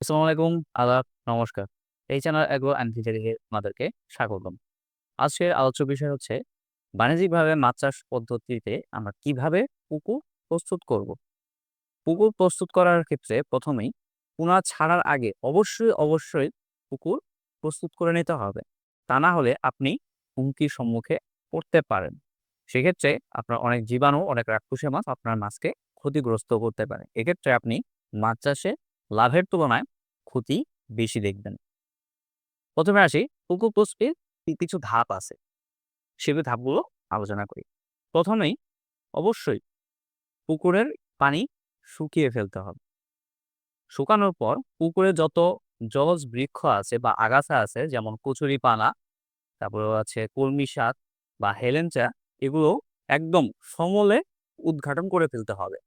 আসসালামু আলাইকুম, আদাব, নমস্কার। এই চ্যানেল এগ্রো অ্যান্ড আপনাদেরকে স্বাগতম। আজকের আলোচ্য বিষয় হচ্ছে বাণিজ্যিকভাবে মাছ চাষ পদ্ধতিতে আমরা কীভাবে পুকুর প্রস্তুত করব। পুকুর প্রস্তুত করার ক্ষেত্রে প্রথমেই পোনা ছাড়ার আগে অবশ্যই, অবশ্যই পুকুর প্রস্তুত করে নিতে হবে। তা না হলে আপনি হুমকির সম্মুখে পড়তে পারেন। সেক্ষেত্রে আপনার অনেক জীবাণু, অনেক রাক্ষসে মাছ আপনার মাছকে ক্ষতিগ্রস্ত করতে পারে। এক্ষেত্রে আপনি মাছ চাষে লাভের তুলনায় ক্ষতি বেশি দেখবেন। প্রথমে আসি পুকুর প্রস্তুতির কিছু ধাপ আছে। সেগুলো ধাপগুলো আলোচনা করি। প্রথমেই অবশ্যই পুকুরের পানি শুকিয়ে ফেলতে হবে। শুকানোর পর পুকুরে যত জলজ বৃক্ষ আছে বা আগাছা আছে যেমন কচুরিপানা, তারপরে আছে কলমি শাক বা হেলেঞ্চা এগুলো একদম সমলে উদ্ঘাটন করে ফেলতে হবে।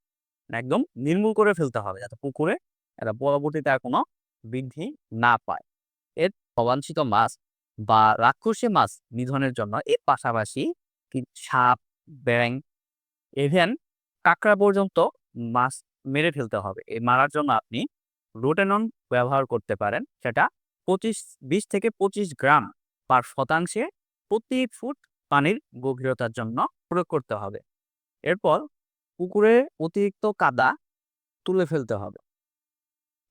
একদম নির্মূল করে ফেলতে হবে যাতে পুকুরে এটা পরবর্তীতে আর কোনো বৃদ্ধি না পায়। এর অবাঞ্ছিত মাছ বা রাক্ষসী মাছ নিধনের জন্য এর পাশাপাশি সাপ, ব্যাং ইভেন কাঁকড়া পর্যন্ত মাছ মেরে ফেলতে হবে। এই মারার জন্য আপনি রোটেনন ব্যবহার করতে পারেন। সেটা ২৫ ২০ থেকে ২৫ গ্রাম পার শতাংশে প্রতি ফুট পানির গভীরতার জন্য প্রয়োগ করতে হবে। এরপর পুকুরে অতিরিক্ত কাদা তুলে ফেলতে হবে।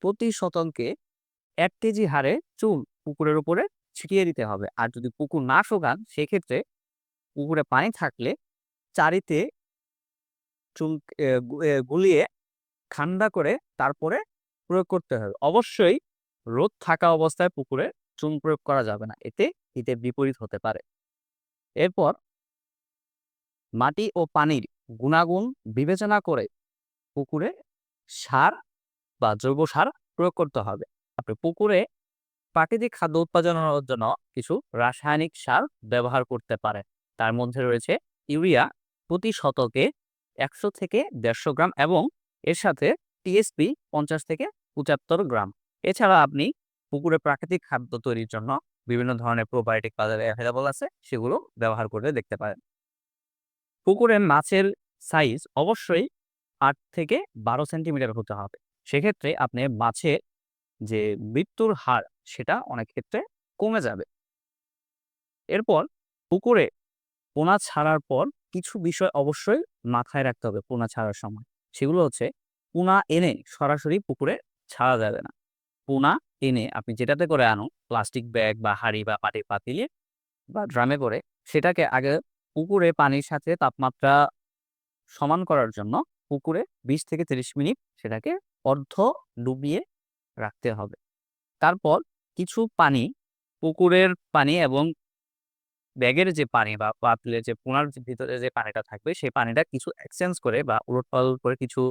প্রতি শতাংশে ১ কেজি হারে চুন পুকুরের উপরে ছিটিয়ে দিতে হবে। আর যদি পুকুর না শুকান, সেক্ষেত্রে পুকুরে পানি থাকলে চারিতে চুন গুলিয়ে ঠান্ডা করে তারপরে প্রয়োগ করতে হবে। অবশ্যই রোদ থাকা অবস্থায় পুকুরে চুন প্রয়োগ করা যাবে না। এতে হিতে বিপরীত হতে পারে। এরপর মাটি ও পানির গুণাগুণ বিবেচনা করে পুকুরে সার বা জৈব সার প্রয়োগ করতে হবে। আপনি পুকুরে প্রাকৃতিক খাদ্য উৎপাদনের জন্য কিছু রাসায়নিক সার ব্যবহার করতে পারেন। তার মধ্যে রয়েছে ইউরিয়া প্রতি শতকে ১০০ থেকে ১৫০ গ্রাম এবং এর সাথে টিএসপি ৫০ থেকে ৭৫ গ্রাম। এছাড়া আপনি পুকুরে প্রাকৃতিক খাদ্য তৈরির জন্য বিভিন্ন ধরনের প্রোবায়োটিক বাজারে এভেইলেবল আছে, সেগুলো ব্যবহার করে দেখতে পারেন। পুকুরে মাছের সাইজ অবশ্যই আট থেকে ১২ সেন্টিমিটার হতে হবে। সেক্ষেত্রে আপনি মাছের যে মৃত্যুর হার, সেটা অনেক ক্ষেত্রে কমে যাবে। এরপর পুকুরে পোনা ছাড়ার পর কিছু বিষয় অবশ্যই মাথায় রাখতে হবে পোনা ছাড়ার সময়। সেগুলো হচ্ছে পোনা এনে সরাসরি পুকুরে ছাড়া যাবে না। পোনা এনে আপনি যেটাতে করে আনুন, প্লাস্টিক ব্যাগ বা হাঁড়ি বা মাটির পাতিলে বা ড্রামে করে, সেটাকে আগে পুকুরে পানির সাথে তাপমাত্রা সমান করার জন্য পুকুরে ২০ থেকে ৩০ মিনিট সেটাকে অর্ধ ডুবিয়ে রাখতে হবে। তারপর কিছু পানি, পুকুরের পানি এবং ব্যাগের যে পানি বা পাতিলের যে পোনার ভিতরে যে পানিটা থাকবে সেই পানিটা কিছু এক্সচেঞ্জ করে বা উলটপালট করে কিছু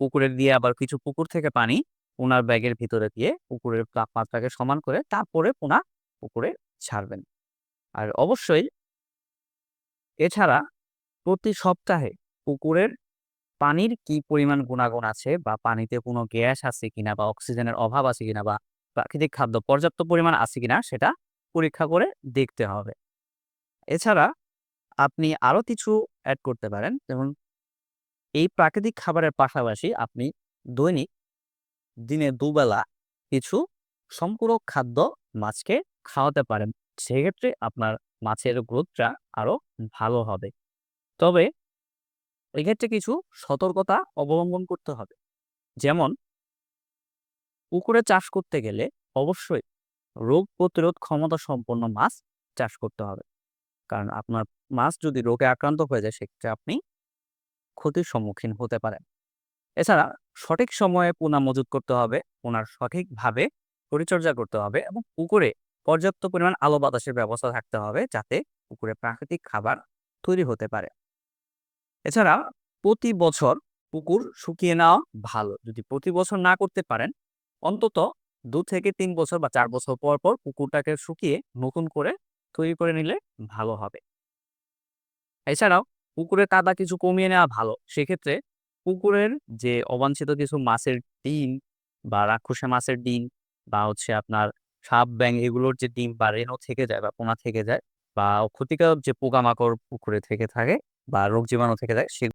পুকুরে দিয়ে আবার কিছু পুকুর থেকে পানি পোনার ব্যাগের ভিতরে দিয়ে পুকুরের তাপমাত্রাকে সমান করে তারপরে পোনা পুকুরে ছাড়বেন। আর অবশ্যই এছাড়া প্রতি সপ্তাহে পুকুরের পানির কি পরিমাণ গুণাগুণ আছে বা পানিতে কোনো গ্যাস আছে কিনা বা অক্সিজেনের অভাব আছে কিনা বা প্রাকৃতিক খাদ্য পর্যাপ্ত পরিমাণ আছে কিনা সেটা পরীক্ষা করে দেখতে হবে। এছাড়া আপনি আরও কিছু অ্যাড করতে পারেন। যেমন এই প্রাকৃতিক খাবারের পাশাপাশি আপনি দৈনিক দিনে দুবেলা কিছু সম্পূরক খাদ্য মাছকে খাওয়াতে পারেন। সেক্ষেত্রে আপনার মাছের গ্রোথটা আরও ভালো হবে। তবে এক্ষেত্রে কিছু সতর্কতা অবলম্বন করতে হবে। যেমন পুকুরে চাষ করতে গেলে অবশ্যই রোগ প্রতিরোধ ক্ষমতা সম্পন্ন মাছ চাষ করতে হবে। কারণ আপনার মাছ যদি রোগে আক্রান্ত হয়ে যায় সেক্ষেত্রে আপনি ক্ষতির সম্মুখীন হতে পারেন। এছাড়া সঠিক সময়ে পোনা মজুত করতে হবে, পোনার সঠিকভাবে পরিচর্যা করতে হবে এবং পুকুরে পর্যাপ্ত পরিমাণ আলো বাতাসের ব্যবস্থা থাকতে হবে যাতে পুকুরে প্রাকৃতিক খাবার তৈরি হতে পারে। এছাড়া প্রতি বছর পুকুর শুকিয়ে নেওয়া ভালো। যদি প্রতি বছর না করতে পারেন অন্তত দু থেকে তিন বছর বা চার বছর পর, পর পুকুরটাকে শুকিয়ে নতুন করে তৈরি করে নিলে ভালো হবে। এছাড়াও পুকুরের কাদা কিছু কমিয়ে নেওয়া ভালো। সেক্ষেত্রে পুকুরের যে অবাঞ্ছিত কিছু মাছের ডিম বা রাক্ষসে মাছের ডিম বা হচ্ছে আপনার সাপ, ব্যাঙ এগুলোর যে ডিম বা রেণু থেকে যায় বা পোনা থেকে যায় বা ক্ষতিকারক যে পোকামাকড় পুকুরে থেকে থাকে বা রোগ জীবাণু থেকে যায় সে